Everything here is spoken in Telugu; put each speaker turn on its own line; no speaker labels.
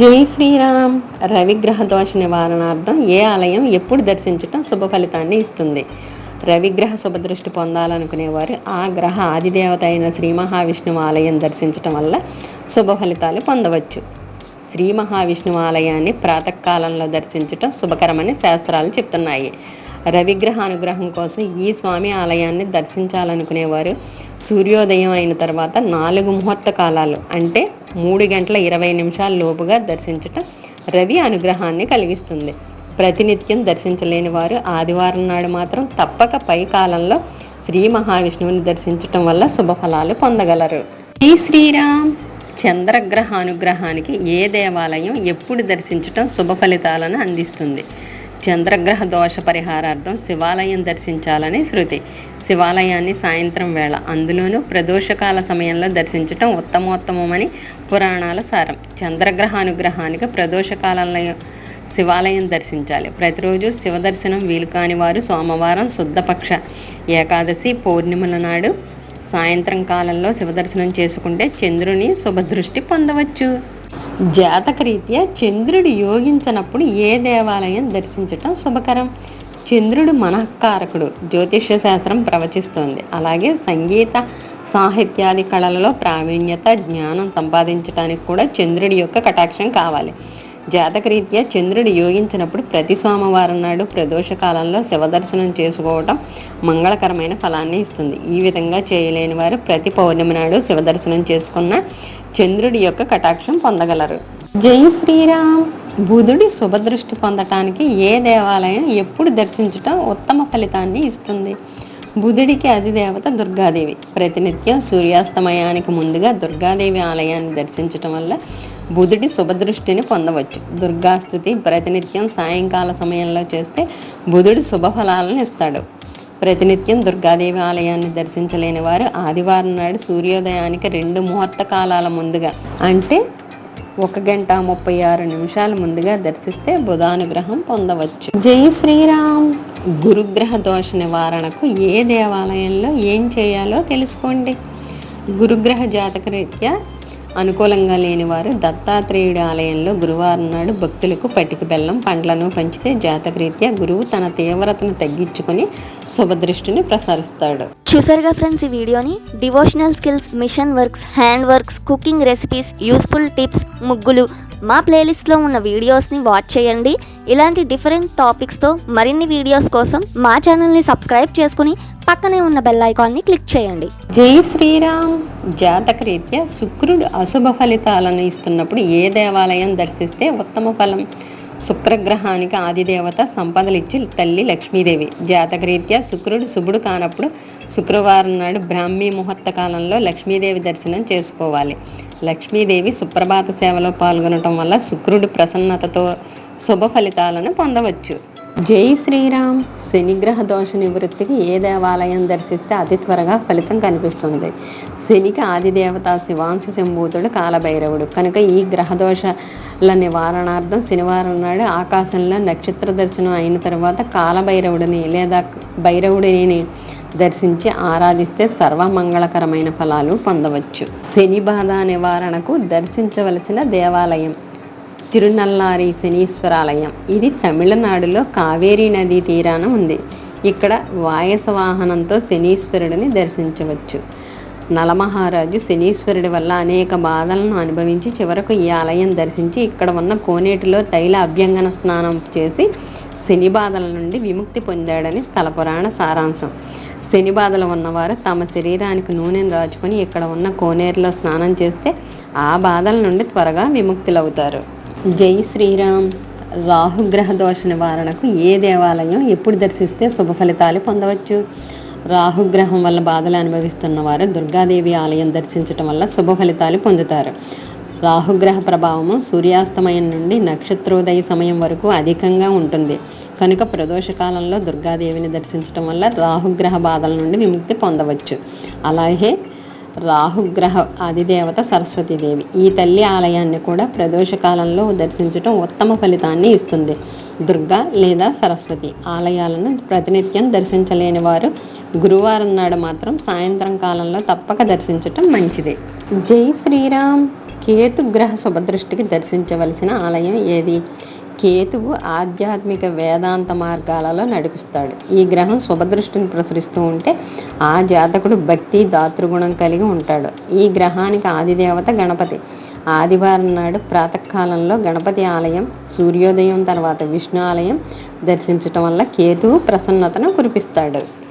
జై శ్రీరామ్. రవిగ్రహ దోష నివారణార్థం ఏ ఆలయం ఎప్పుడు దర్శించటం శుభ ఫలితాన్ని ఇస్తుంది? రవిగ్రహ శుభదృష్టి పొందాలనుకునేవారు ఆ గ్రహ ఆదిదేవత అయిన శ్రీ మహావిష్ణువు ఆలయం దర్శించటం వల్ల శుభ ఫలితాలు పొందవచ్చు. శ్రీ మహావిష్ణువు ఆలయాన్ని ప్రాతకాలంలో దర్శించటం శుభకరమని శాస్త్రాలు చెప్తున్నాయి. రవిగ్రహ అనుగ్రహం కోసం ఈ స్వామి ఆలయాన్ని దర్శించాలనుకునేవారు సూర్యోదయం అయిన తర్వాత నాలుగు ముహూర్త కాలాలు అంటే మూడు గంటల ఇరవై నిమిషాల లోపుగా దర్శించటం రవి అనుగ్రహాన్ని కలిగిస్తుంది. ప్రతినిత్యం దర్శించలేని వారు ఆదివారం నాడు మాత్రం తప్పక పై కాలంలో శ్రీ మహావిష్ణువుని దర్శించటం వల్ల శుభఫలాలు పొందగలరు. ఈ శ్రీరామ్ చంద్రగ్రహ అనుగ్రహానికి ఏ దేవాలయం ఎప్పుడు దర్శించటం శుభ ఫలితాలను అందిస్తుంది? చంద్రగ్రహ దోష పరిహారార్థం శివాలయం దర్శించాలని శృతి. శివాలయాన్ని సాయంత్రం వేళ. అందులోనూ ప్రదోషకాల సమయంలో దర్శించటం ఉత్తమోత్తమమని పురాణాల సారం. చంద్రగ్రహానుగ్రహానికి ప్రదోషకాలంలో శివాలయం దర్శించాలి. ప్రతిరోజు శివ దర్శనం వీలు కాని వారు సోమవారం శుద్ధపక్ష ఏకాదశి పౌర్ణిమల నాడు సాయంత్రం కాలంలో శివదర్శనం చేసుకుంటే చంద్రుని శుభదృష్టి పొందవచ్చు. జాతకరీత్యా చంద్రుడు యోగించినప్పుడు ఏ దేవాలయం దర్శించటం శుభకరం? చంద్రుడు మనఃకారకుడు. జ్యోతిష్య శాస్త్రం ప్రవచిస్తోంది. అలాగే సంగీత సాహిత్యాది కళలలో ప్రావీణ్యత జ్ఞానం సంపాదించడానికి కూడా చంద్రుడి యొక్క కటాక్షం కావాలి. జాతకరీత్యా చంద్రుడు యోగించినప్పుడు ప్రతి సోమవారం నాడు ప్రదోష కాలంలో శివదర్శనం చేసుకోవటం మంగళకరమైన ఫలాన్ని ఇస్తుంది. ఈ విధంగా చేయలేని వారు ప్రతి పౌర్ణమి నాడు శివదర్శనం చేసుకున్న చంద్రుడి యొక్క కటాక్షం పొందగలరు. జై శ్రీరామ్. బుధుడి శుభదృష్టి పొందటానికి ఏ దేవాలయం ఎప్పుడు దర్శించటం ఉత్తమ ఫలితాన్ని ఇస్తుంది? బుధుడికి అధిదేవత దుర్గాదేవి. ప్రతినిత్యం సూర్యాస్తమయానికి ముందుగా దుర్గాదేవి ఆలయాన్ని దర్శించటం వల్ల బుధుడి శుభదృష్టిని పొందవచ్చు. దుర్గాస్తుతి ప్రతినిత్యం సాయంకాల సమయంలో చేస్తే బుధుడి శుభ ఫలాలను ఇస్తాడు. ప్రతినిత్యం దుర్గాదేవి ఆలయాన్ని దర్శించలేని వారు ఆదివారం నాడు సూర్యోదయానికి రెండు ముహూర్త కాలాల ముందుగా అంటే ఒక గంట ముప్పై ఆరు నిమిషాల ముందుగా దర్శిస్తే బుధానుగ్రహం పొందవచ్చు. జై శ్రీరామ్. గురుగ్రహ దోష నివారణకు ఏ దేవాలయంలో ఏం చేయాలో తెలుసుకోండి. గురుగ్రహ జాతక రీత్యా అనుకూలంగా లేని వారు దత్తాత్రేయుడి ఆలయంలో గురువారం నాడు భక్తులకు పటిక బెల్లం పండ్లను పంచితే జాతకరీత్యా గురువు తన తీవ్రతను తగ్గించుకొని శుభదృష్టిని ప్రసరిస్తాడు.
చూసారుగా ఫ్రెండ్స్ ఈ వీడియోని? Devotional skills machine works hand works cooking recipes useful tips ముగ్గులు. మా ప్లేలిస్ట్లో ఉన్న వీడియోస్ని వాచ్ చేయండి. ఇలాంటి డిఫరెంట్ టాపిక్స్తో మరిన్ని వీడియోస్ కోసం మా ఛానల్ని సబ్స్క్రైబ్ చేసుకుని పక్కనే ఉన్న బెల్ ఐకాన్ని క్లిక్ చేయండి.
జై శ్రీరామ్. జాతక రీత్యా శుక్రుడు అశుభ ఫలితాలను ఇస్తున్నప్పుడు ఏ దేవాలయం దర్శిస్తే ఉత్తమ ఫలం? శుక్రగ్రహానికి ఆదిదేవత సంపదలిచ్చి తల్లి లక్ష్మీదేవి. జాతక రీత్యా శుక్రుడు శుభుడు కానప్పుడు శుక్రవారం నాడు బ్రాహ్మీ ముహూర్త కాలంలో లక్ష్మీదేవి దర్శనం చేసుకోవాలి. లక్ష్మీదేవి సుప్రభాత సేవలో పాల్గొనటం వల్ల శుక్రుడు ప్రసన్నతతో శుభ ఫలితాలను పొందవచ్చు. జై శ్రీరామ్. శనిగ్రహ దోష నివృత్తికి ఏ దేవాలయం దర్శిస్తే అతి త్వరగా ఫలితం కనిపిస్తుంది. శనికి ఆదిదేవత శివాంశ శంభూతుడు కాలభైరవుడు. కనుక ఈ గ్రహ దోషల నివారణార్థం శనివారం నాడు ఆకాశంలో నక్షత్ర దర్శనం అయిన తర్వాత కాలభైరవుడిని లేదా భైరవుడిని దర్శించి ఆరాధిస్తే సర్వమంగళకరమైన ఫలాలు పొందవచ్చు. శని బాధ నివారణకు దర్శించవలసిన దేవాలయం తిరునల్లారి శనీశ్వరాలయం. ఇది తమిళనాడులో కావేరీ నదీ తీరాన ఉంది. ఇక్కడ వాయస వాహనంతో శనీశ్వరుడిని దర్శించవచ్చు. నలమహారాజు శనీశ్వరుడి వల్ల అనేక బాధలను అనుభవించి చివరకు ఈ ఆలయం దర్శించి ఇక్కడ ఉన్న కోనేటిలో తైల అభ్యంగన స్నానం చేసి శని బాధల నుండి విముక్తి పొందాడని స్థల పురాణ సారాంశం. శని బాధలు ఉన్నవారు తమ శరీరానికి నూనెను రాచుకొని ఇక్కడ ఉన్న కోనేరులో స్నానం చేస్తే ఆ బాధల నుండి త్వరగా విముక్తులవుతారు. జై శ్రీరామ్. రాహుగ్రహ దోష నివారణకు ఏ దేవాలయం ఎప్పుడు దర్శిస్తే శుభ ఫలితాలు పొందవచ్చు? రాహుగ్రహం వల్ల బాధలు అనుభవిస్తున్న వారు దుర్గాదేవి ఆలయం దర్శించటం వల్ల శుభ ఫలితాలు పొందుతారు. రాహుగ్రహ ప్రభావము సూర్యాస్తమయం నుండి నక్షత్రోదయ సమయం వరకు అధికంగా ఉంటుంది. కనుక ప్రదోష కాలంలో దుర్గాదేవిని దర్శించడం వల్ల రాహుగ్రహ బాధల నుండి విముక్తి పొందవచ్చు. అలాగే రాహుగ్రహ అధిదేవత సరస్వతీదేవి. ఈ తల్లి ఆలయాన్ని కూడా ప్రదోష కాలంలో దర్శించటం ఉత్తమ ఫలితాన్ని ఇస్తుంది. దుర్గా లేదా సరస్వతి ఆలయాలను ప్రతినిత్యం దర్శించలేని వారు గురువారం నాడు మాత్రం సాయంత్రం కాలంలో తప్పక దర్శించటం మంచిది. జై శ్రీరామ్. కేతు గ్రహ శుభదృష్టికి దర్శించవలసిన ఆలయం ఏది? కేతువు ఆధ్యాత్మిక వేదాంత మార్గాలలో నడిపిస్తాడు. ఈ గ్రహం శుభదృష్టిని ప్రసరిస్తూ ఉంటే ఆ జాతకుడు భక్తి దాతృగుణం కలిగి ఉంటాడు. ఈ గ్రహానికి ఆదిదేవత గణపతి. ఆదివారం నాడు ప్రాతకాలంలో గణపతి ఆలయం సూర్యోదయం తర్వాత విష్ణు ఆలయం దర్శించటం వల్ల కేతువు ప్రసన్నతను కురిపిస్తాడు.